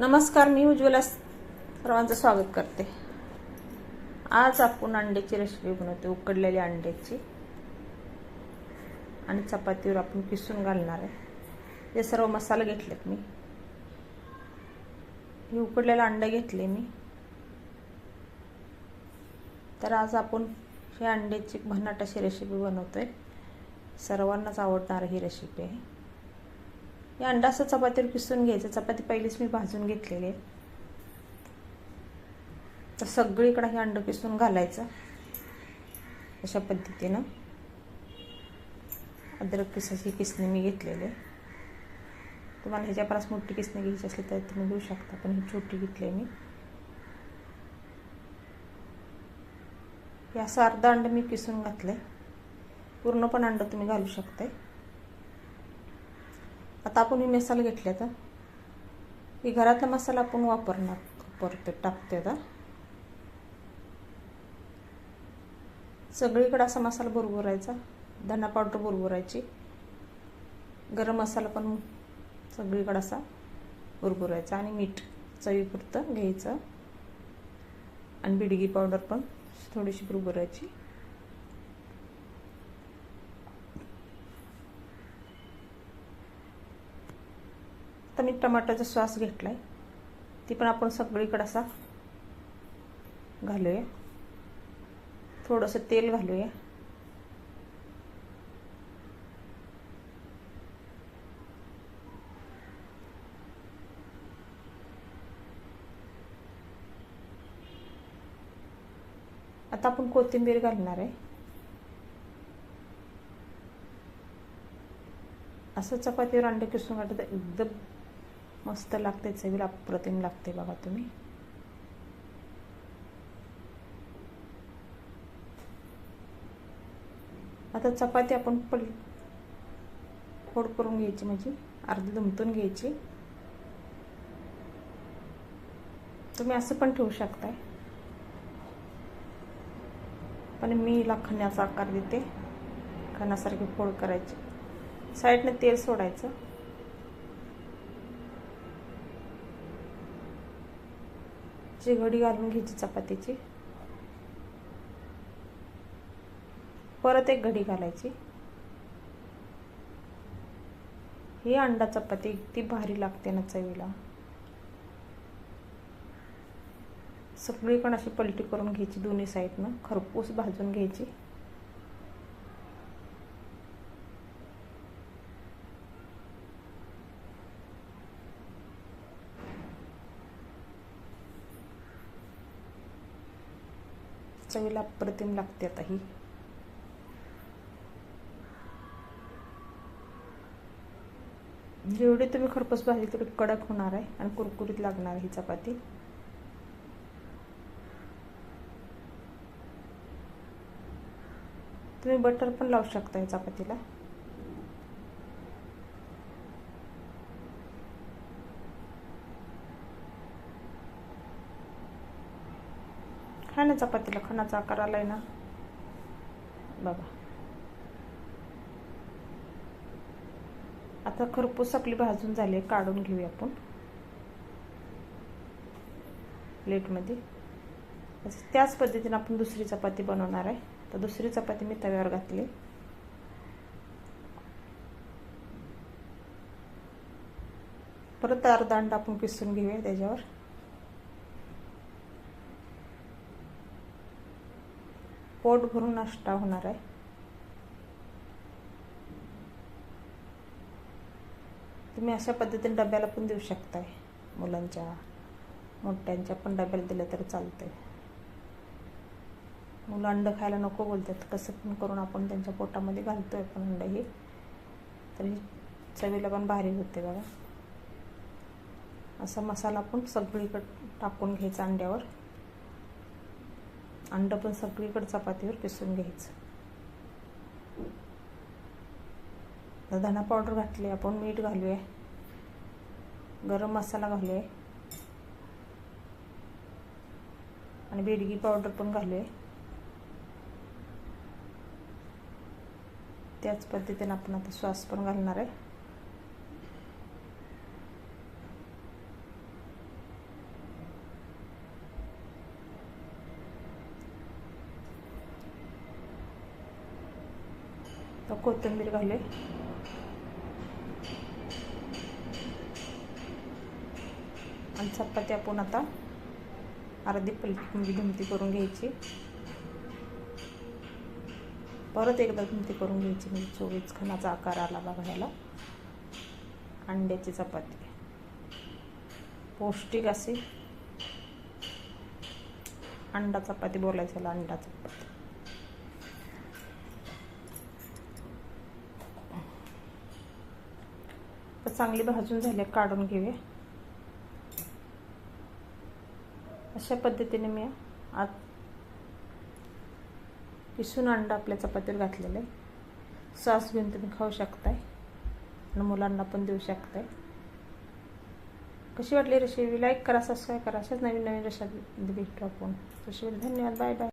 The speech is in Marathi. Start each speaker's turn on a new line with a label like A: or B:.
A: नमस्कार मी उज्ज्वला सर्वांचं स्वागत करते. आज आपण अंड्याची रेसिपी बनवते उकडलेल्या अंड्याची. आणि चपातीवर आपण किसून घालणार आहे. हे सर्व मसाले घेतलेत मी. हे उकडलेलं अंडे घेतले मी. तर आज आपण हे अंड्याची भन्नाट अशी रेसिपी बनवतोय. सर्वांनाच आवडणार ही रेसिपी आहे. या अंडा असं चपातीवर किसून घ्यायचं. चपाती पहिलीच मी भाजून घेतलेली आहे. तर सगळीकडं हे अंड किसून घालायचं. अशा पद्धतीनं अद्रक किसाची किसणी मी घेतलेली आहे. तुम्हाला ह्याच्यापास मोठी किसणी घ्यायची असली तर तुम्ही घेऊ शकता पण ही छोटी घेतली मी. हे असं अर्धा अंड मी किसून घातलं आहे पूर्ण पण अंड तुम्ही घालू शकताय. आता आपण मी मसाला घेतले तर ही घरातला मसाला आपण वापरणार. वापरतो टाकते आता. सगळीकडे असा मसाला बरोबरायचा धना पावडर बरोबरायची गरम मसाला पण सगळीकडे असा बरोबरायचा आणि मीठ चवीपुरतं घ्यायचं. आणि बिडगी पावडर पण थोडीशी बरोबरायची मी टमाट्याचा सॉस घेतलाय. ती पण आपण सगळीकडे असा घालूया. थोडंसं तेल घालूया. आता आपण कोथिंबीर घालणार आहे. असं चपातीवर अंडे किसून घातलं तर एकदम मस्त लागते चवीला अप्रतिम लागते बघा तुम्ही. आता चपाती आपण पल फोड करून घ्यायची म्हणजे अर्धी दुमतून घ्यायची. तुम्ही असं पण ठेवू शकताय. पण मी हिला खण्याचा आकार देते. खण्यासारखी फोड करायची. साईडने तेल सोडायचं. ची घडी घालून घ्यायची चपातीची. परत एक घडी घालायची. ही अंडा चपाती ती भारी लागते ना चवीला. सगळीकडे अशी पलटी करून घ्यायची दोन्ही साईडनं. खरपूस भाजून घ्यायची. चवीला अप्रतिम लागते आता ही. जेवढी तुम्ही खरपूस भाजली तेवढी कडक होणार आहे आणि कुरकुरीत लागणार आहे ही चपाती. तुम्ही बटर पण लावू शकता या चपातीला. हा ना चपातीला खणाचा आकार आलाय ना. बाबा. आता खरपूस आपली भाजून झाली काढून घेऊया आपण. प्लेटमध्ये. त्याच पद्धतीने आपण दुसरी चपाती बनवणार आहे. तर दुसरी चपाती मी तव्यावर घातली. परत अर्धा अंडा आपण पिसून घेऊया त्याच्यावर. पोट भरून नाश्ता होणार आहे. तुम्ही अशा पद्धतीने डब्याला पण देऊ शकताय. मुलांच्या मोठ्यांच्या पण डब्याला दिलं तर चालतंय. मुलं अंड खायला नको बोलतात. कसं पण करून आपण त्यांच्या पोटामध्ये घालतोय पण अंड हे तरी चवीला पण भारी होते बघा. असा मसाला आपण सगळीकडे टाकून घ्यायचा अंड्यावर. अंड पण सगळीकडे चपातीवर पिसून घ्यायचं. धना पावडर घातली आपण मीठ घालूया. गरम मसाला घालूया. आणि बेडगी पावडर पण घालूया. त्याच पद्धतीने आपण आता सॉस पण घालणार आहे. कोथिंबीर घाले आणि चपाती आपण आता अर्धी पलटी धुमती करून घ्यायची. परत एकदा धुमती करून घ्यायची म्हणजे चोवीस खणाचा आकार आला बघा अंड्याची चपाती. पौष्टिक असे अंडा चपाती बोलायचं अंडा चपाती. चांगली भाजून झाले काढून घेऊया. अशा पद्धतीने मी आत किसून अंडा आपल्या चपातीवर घातलेलं आहे सॉस घेऊन तुम्ही खाऊ शकताय आणि मुलांना पण देऊ शकताय. कशी वाटली रेसिपी लाईक करा सबस्क्राईब करा. अशाच नवीन नवीन रेसिपी भेटू आपण. रेसिपी धन्यवाद. Bye bye